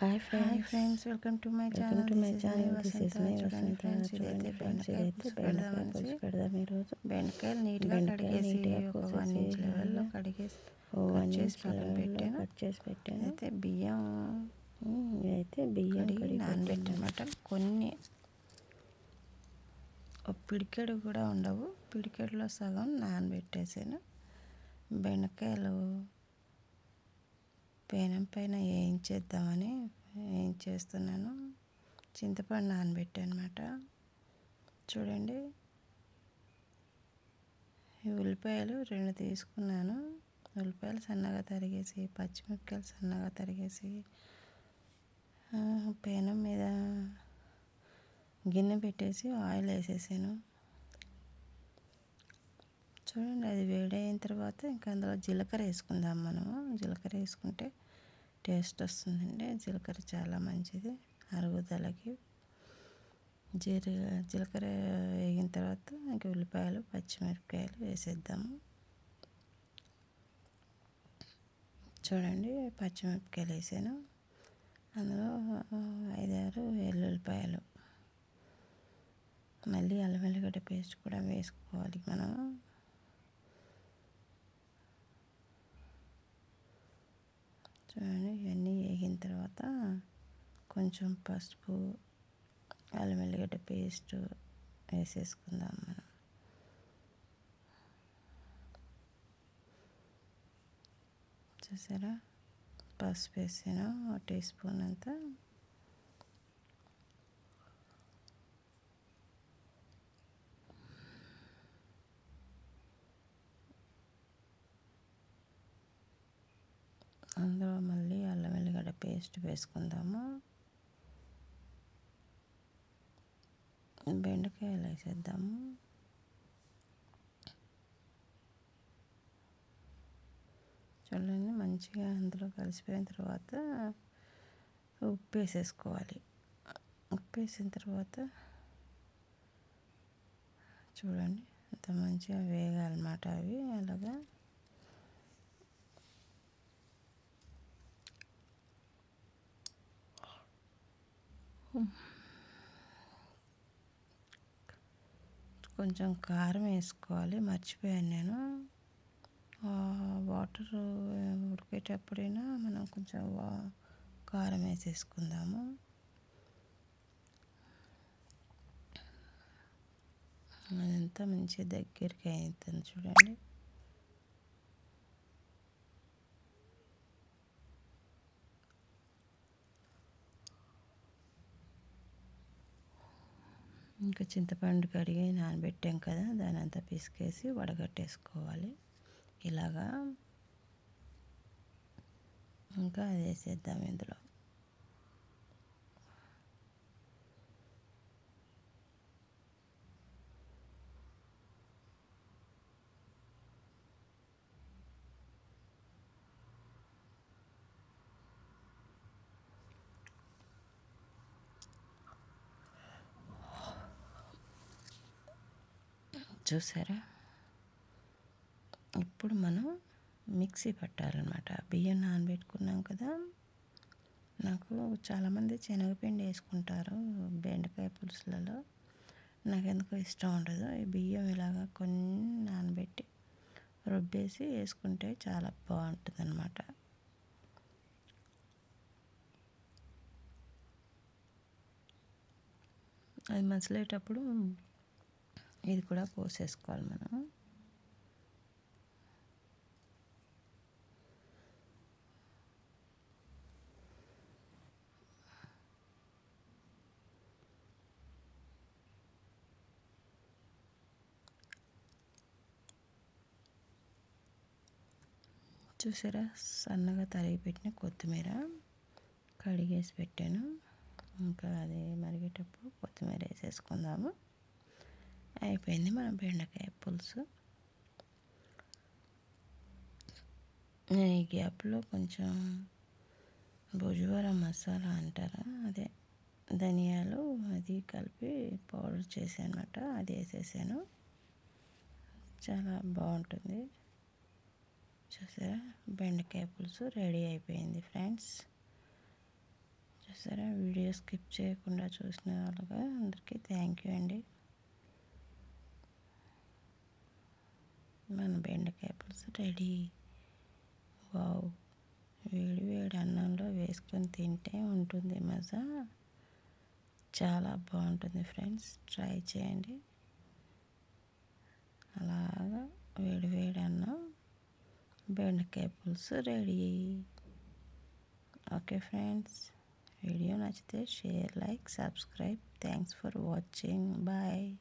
Hi hi friends friends welcome to my welcome channel to my channel this is my Vasantha చూడండి friends ఇదైతే బెండకాయ పులుసు పెడదాం ఈరోజు బెండకాయలు నీట్గా కడిగేసి ఒక వన్ ఇంచ్ లెవెల్లో కడిగేసి ఓ కట్ చేసి పక్కన పెట్టాను కట్ చేసి పెట్టాను అయితే బియ్యం ఇదైతే బియ్యం కడిగి నానబెట్టనమాట కొన్ని పిడికెడు కూడా ఉండవు పిడికెడులో సగం నానబెట్టేసాను బెండకాయలు పేనం పైన వేయించేద్దామని వేయించేస్తున్నాను చింతపండు నానబెట్టాను అనమాట చూడండి. ఈ ఉల్లిపాయలు రెండు తీసుకున్నాను. ఉల్లిపాయలు సన్నగా తరిగేసి పచ్చిమిరపకాయలు సన్నగా తరిగేసి పేనం మీద గిన్నె పెట్టేసి ఆయిల్ వేసేసాను. చూడండి అది వేడైన తర్వాత ఇంకా అందులో జీలకర్ర వేసుకుందాం మనము. జీలకర్ర వేసుకుంటే టేస్ట్ వస్తుందండి. జీలకర్ర చాలా మంచిది. అరుగుదలకి. జీర జీలకర్ర వేగిన తర్వాత ఇంక ఉల్లిపాయలు పచ్చిమిరపకాయలు వేసేద్దాము. చూడండి పచ్చిమిరపకాయలు వేసాను. అందులో ఐదారు వెల్లుల్లిపాయలు మళ్ళీ అల్లం వెల్లిగడ్డ పేస్ట్ కూడా వేసుకోవాలి మనం చూడండి ఇవన్నీ వేగిన తర్వాత కొంచెం పసుపు అల్లం వెల్లిగడ్డ పేస్ట్ వేసేసుకుందాం మనం. చూసారా? పసుపు వేసాను టీ స్పూన్ అంతా. అందులో మళ్ళీ అల్లం వెల్లిగడ్డ పేస్ట్ వేసుకుందాము. బెండకాయలు వేసేద్దాము. చూడండి మంచిగా అందులో కలిసిపోయిన తర్వాత ఉప్పు వేసేసుకోవాలి. ఉప్పు వేసిన తర్వాత చూడండి అంత మంచిగా వేగాలన్నమాట అవి. అలాగా కొంచెం కారం వేసుకోవాలి. మర్చిపోయాను నేను. వాటర్ ఉడికేటప్పుడైనా మనం కొంచెం వా- కారం వేసేసుకుందాము. అదంతా మంచిగా దగ్గరికి అవుతుంది చూడండి. ఇంకా చింతపండు కడిగి నానబెట్టాం కదా దాని అంతా పిసికేసి వడగట్టేసుకోవాలి. ఇలాగా. ఇంకా అది వేసేద్దాం ఇందులో. చూసారా? ఇప్పుడు మనం మిక్సీ పట్టాలన్నమాట. బియ్యం నానబెట్టుకున్నాం కదా. నాకు చాలామంది శనగపిండి వేసుకుంటారు బెండకాయ పులుసులలో. నాకు ఎందుకో ఇష్టం ఉండదు. ఈ బియ్యం ఇలాగా కొన్ని నానబెట్టి రుబ్బేసి వేసుకుంటే చాలా బాగుంటుంది అనమాట అది మసిలేటప్పుడు ఇది కూడా పోసేసుకోవాలి మనం. చూసారా? సన్నగా తరిగి పెట్టిన కొత్తిమీర కడిగేసి పెట్టాను. ఇంకా అది మరిగేటప్పుడు కొత్తిమీర వేసేసుకుందాము. అయిపోయింది మన బెండకాయ పులుసు. నేను ఈ గ్యాప్లో కొంచెం భుజవర మసాలా అంటారా? అదే ధనియాలు అది కలిపి పౌడర్ చేసానమాట అది వేసేసాను. చాలా బాగుంటుంది. చూసారా? బెండకాయ పులుసు రెడీ అయిపోయింది ఫ్రెండ్స్. చూసారా? వీడియో స్కిప్ చేయకుండా చూసిన వాళ్ళగా అందరికీ థ్యాంక్ యూ అండి మన బెండకాయ పులుసు రెడీ. వావ్. వేడి వేడి అన్నంలో వేసుకొని తింటే ఉంటుంది మజా. చాలా బాగుంటుంది ఫ్రెండ్స్. ట్రై చేయండి. అలాగా వేడి వేడి అన్నం బెండకాయ పులుసు రెడీ. Okay friends. వీడియో నచ్చితే share like subscribe. Thanks for watching. Bye.